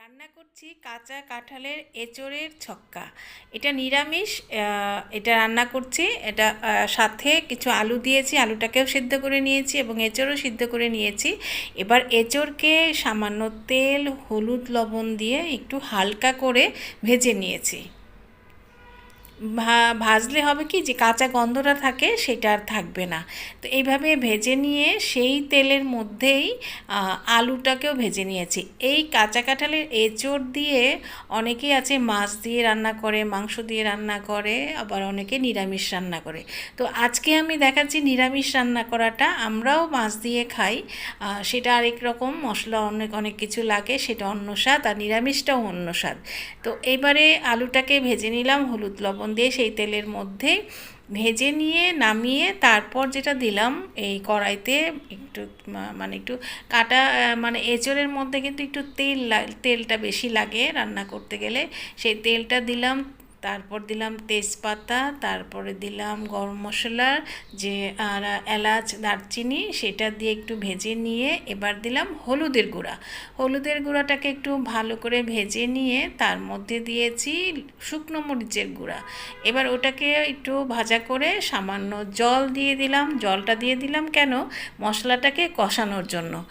রান্না করছি কাঁচা কাঁঠালের এঁচড়ের ছক্কা। এটা নিরামিষ এটা রান্না করছি। এটা সাথে কিছু আলু দিয়েছি, আলুটাকেও সিদ্ধ করে নিয়েছি এবং এঁচড়ও সিদ্ধ করে নিয়েছি। এবার এঁচড়কে সামান্য তেল, হলুদ লবণ দিয়ে একটু হালকা করে ভেজে নিয়েছি। ভাজলে হবে কি যে কাঁচা গন্ধটা থাকে সেটা আর থাকবে না। তো এইভাবে ভেজে নিয়ে সেই তেলের মধ্যেই আলুটাকেও ভেজে নিয়েছি। এই কাঁচা কাঁঠালের এঁচোড় দিয়ে অনেকেই আছে মাছ দিয়ে রান্না করে, মাংস দিয়ে রান্না করে, আবার অনেকে নিরামিষ রান্না করে। তো আজকে আমি দেখাচ্ছি নিরামিষ রান্না করাটা, আমরাও মাছ দিয়ে খাই। সেটা আরেক রকম, মশলা অনেক অনেক কিছু লাগে, সেটা অন্য স্বাদ আর নিরামিষটাও অন্য স্বাদ। তো এবারে আলুটাকে ভেজে নিলাম, হলুদ, লবণ দিয়ে সেই তেলের মধ্যে ভেজে নিয়ে নামিয়ে তারপর যেটা দিলাম এই কড়াইতে একটু মানে একটু কাটা মানে এঁচড়ের মধ্যে কিন্তু একটু তেল তেলটা বেশি লাগে রান্না করতে গেলে। সেই তেলটা দিলাম তারপর দিলাম তেজপাতা, তারপরে দিলাম গরম মশলা, যে, আর এলাচ, দারচিনি, সেটা দিয়ে একটু ভেজে নিয়ে এবার দিলাম হলুদের গুঁড়া। হলুদের গুঁড়াটাকে একটু ভালো করে ভেজে নিয়ে তার মধ্যে দিয়েছি শুকনো মরিচের গুঁড়া। এবার ওটাকে একটু ভাজা করে সামান্য জল দিয়ে দিলাম। জলটা দিয়ে দিলাম কেন? মশলাটাকে কষানোর জন্য।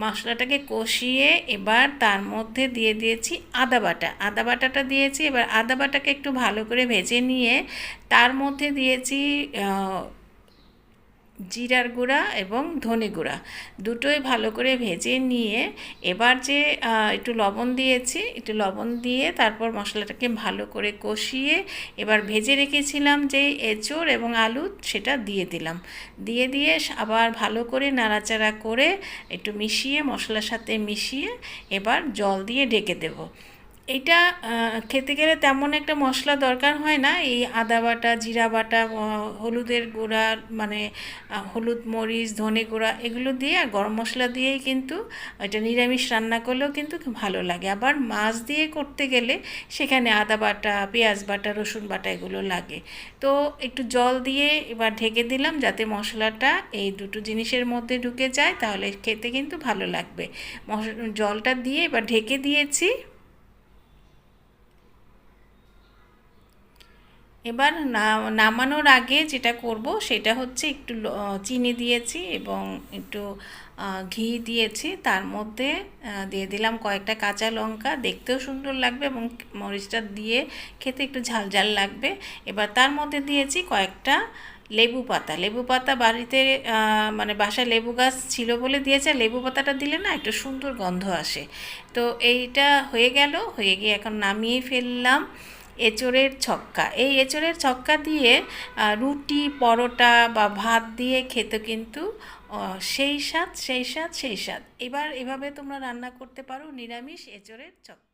মশলাটাকে কষিয়ে এবার তার মধ্যে দিয়ে দিয়েছি আদা বাটা। আদা বাটাটা দিয়েছি, এবার আদা বাটাকে একটু ভালো করে ভেজে নিয়ে তার মধ্যে দিয়েছি জিরার গুঁড়া এবং ধনে গুঁড়া। দুটোই ভালো করে ভেজে নিয়ে এবার যে একটু লবণ দিয়েছি, একটু লবণ দিয়ে তারপর মশলাটাকে ভালো করে কষিয়ে এবার ভেজে রেখেছিলাম যে এঁচোড় এবং আলু, সেটা দিয়ে দিলাম। দিয়ে দিয়ে আবার ভালো করে নাড়াচাড়া করে একটু মিশিয়ে, মশলার সাথে মিশিয়ে এবার জল দিয়ে ঢেকে দেবো। এটা খেতে গেলে তেমন একটা মশলা দরকার হয় না। এই আদা বাটা, জিরা বাটা হলুদের গুঁড়া মানে হলুদ মরিচ, ধনে গুঁড়া এগুলো দিয়ে আর গরম মশলা দিয়েই কিন্তু এটা নিরামিষ রান্না করলেও কিন্তু ভালো লাগে। আবার মাছ দিয়ে করতে গেলে সেখানে আদা বাটা, পেঁয়াজ বাটা, রসুন বাটা এগুলো লাগে। তো একটু জল দিয়ে এবার ঢেকে দিলাম যাতে মশলাটা এই দুটো জিনিসের মধ্যে ঢুকে যায়, তাহলে খেতে কিন্তু ভালো লাগবে। জলটা দিয়ে এবার ঢেকে দিয়েছি। এবার নামানোর আগে যেটা করব সেটা হচ্ছে একটু চিনি দিয়েছি এবং একটু ঘি দিয়েছি। তার মধ্যে দিয়ে দিলাম কয়েকটা কাঁচা লঙ্কা। দেখতেও সুন্দর লাগবে এবং মরিচটা দিয়ে খেতে একটু ঝাল ঝাল লাগবে। এবার তার মধ্যে দিয়েছি কয়েকটা লেবু পাতা। লেবু পাতা বাড়িতে মানে বাসায় লেবু গাছ ছিল বলে দিয়েছে। লেবু পাতাটা দিলে না একটু সুন্দর গন্ধ আসে। তো এইটা হয়ে গেল। হয়ে গিয়ে এখন নামিয়ে ফেললাম। এঁচোড়ের ছক্কা। এই এঁচড়ের ছক্কা দিয়ে রুটি, পরোটা বা ভাত দিয়ে খেতে কিন্তু সেই স্বাদ সেই স্বাদ সেই স্বাদ। এবার এভাবে তোমরা রান্না করতে পারো নিরামিষ এঁচড়ের ছক্কা।